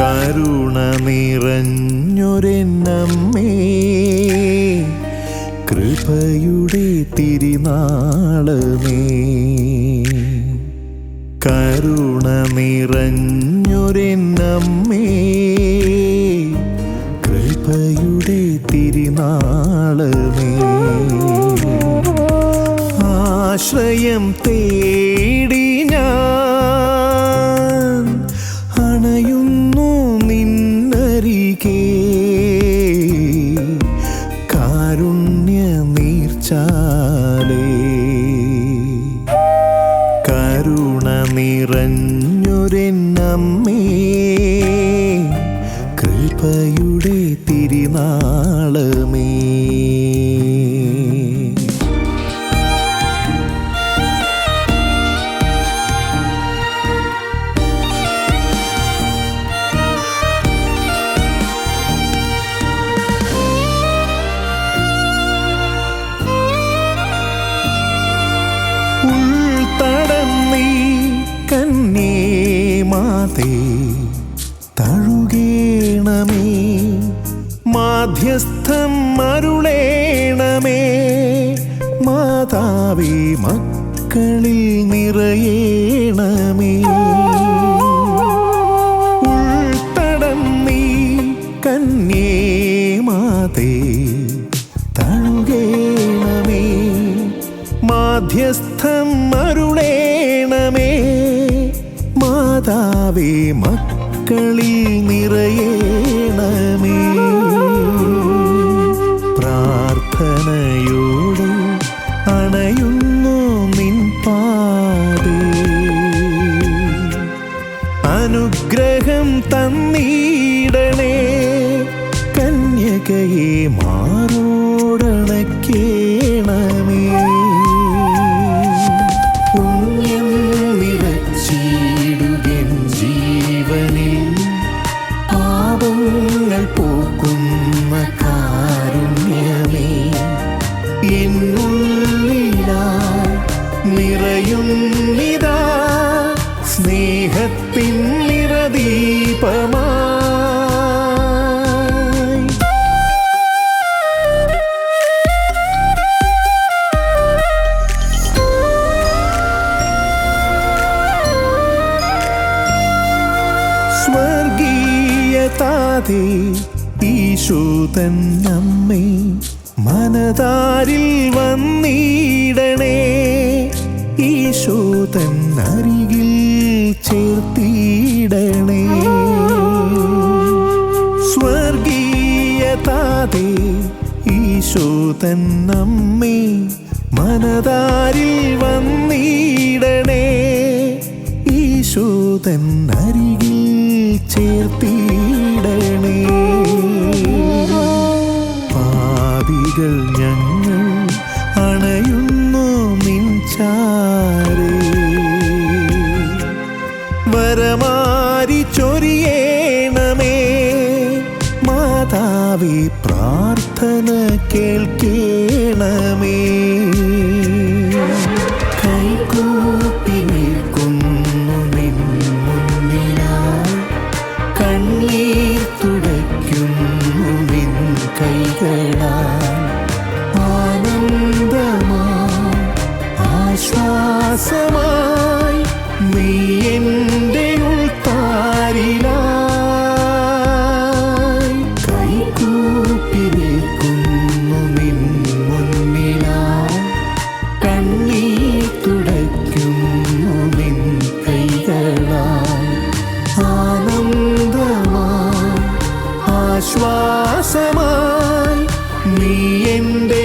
കരുണ നിറഞ്ഞൊരെന്നമ്മേ കൃപയുടെ തിരുനാളമേ. കരുണ നിറഞ്ഞൊരെന്നമ്മേ കൃപയുടെ തിരുനാളമേ. ആശ്രയം തേടി കാരുണ്യ നീർച്ചാലേ കരുണ നിറഞ്ഞൊരെന്നമ്മേ കൃപയുടെ തിരുനാളമേ. കന്നേ മാതേ തഴുകേണമേ. മാധ്യസ്ഥം മരുളേണമേ മാതാവേ മക്കളിൽ നിറയേണമേ. ഉൾത്തടം നീ കന്നേ മാതേ തഴുകേണമേ. മാധ്യസ്ഥം മരുളേണമേ മാതാവേ മക്കളിൽ നിറയേണമേ പ്രാർത്ഥനയോട് അണയുന്നു നിൻ പാതേ. അനുഗ്രഹം തന്നീടണേ കന്യകയെ മാറോടണക്കേണമേ സ്വർഗീയതാതേ ഈശോതൻ നമ്മെ മനതാരിൽ വന്നിടണേ. ഈശോതൻ അരികിൽ ചേർത്തിടണേ. സ്വർഗീയതാതെ ഈശോതൻ നമ്മെ മനതാരിൽ വന്നിടണേ. ഈശോതൻ അരികിൽ ചേർത്തിടണേ ചൊരിയേണമേ. മാതാവി പ്രാർത്ഥന കേൾക്കേണമേ. കൈകൂപ്പി നിൽക്കുന്നു നിൻ ആശ്വാസമായി നീ എന്റെ